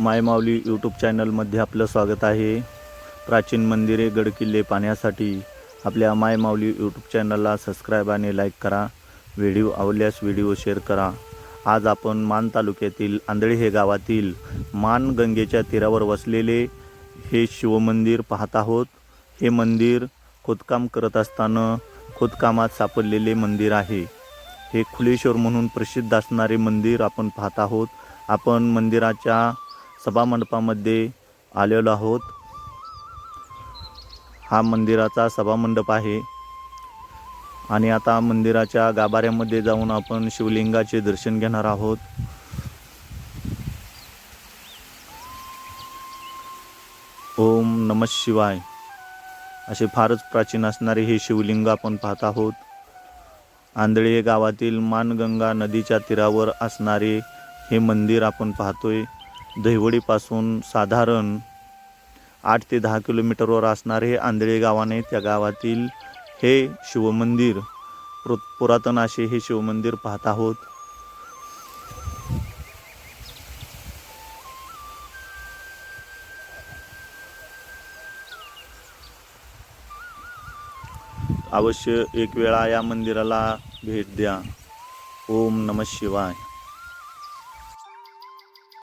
मायमाऊली YouTube चॅनलमध्ये आपलं स्वागत आहे. प्राचीन मंदिरे गडकिल्ले पाहण्यासाठी आपल्या मायमाऊली यूट्यूब चॅनलला सबस्क्राईब आणि लाईक करा. व्हिडिओ आवडल्यास व्हिडिओ शेअर करा. आज आपण मान तालुक्यातील आंधळे हे गावातील मान गंगेच्या तीरावर वसलेले हे शिवमंदिर पाहत आहोत. हे मंदिर खोदकाम करत असताना खोदकामात सापडलेले मंदिर आहे. हे खुलेश्वर म्हणून प्रसिद्ध असणारे मंदिर आपण पाहत आहोत. आपण मंदिराच्या सभामंडपामध्ये आलेलो आहोत. हा मंदिराचा सभामंडप आहे. आणि आता मंदिराच्या गाभाऱ्यामध्ये जाऊन आपण शिवलिंगाचे दर्शन घेणार आहोत. ओम नम शिवाय. असे फारच प्राचीन असणारे हे शिवलिंग आपण पाहत आहोत. आंधळे गावातील मानगंगा नदीच्या तीरावर असणारे हे मंदिर आपण पाहतोय. दहिवडीपासून साधारण आठ ते दहा किलोमीटरवर असणारे हे आंधळे गावाने त्या गावातील हे शिवमंदिर पुर पुरातन असे हे शिवमंदिर पाहत आहोत. अवश्य एक वेळा या मंदिराला भेट द्या. ओम नम शिवाय.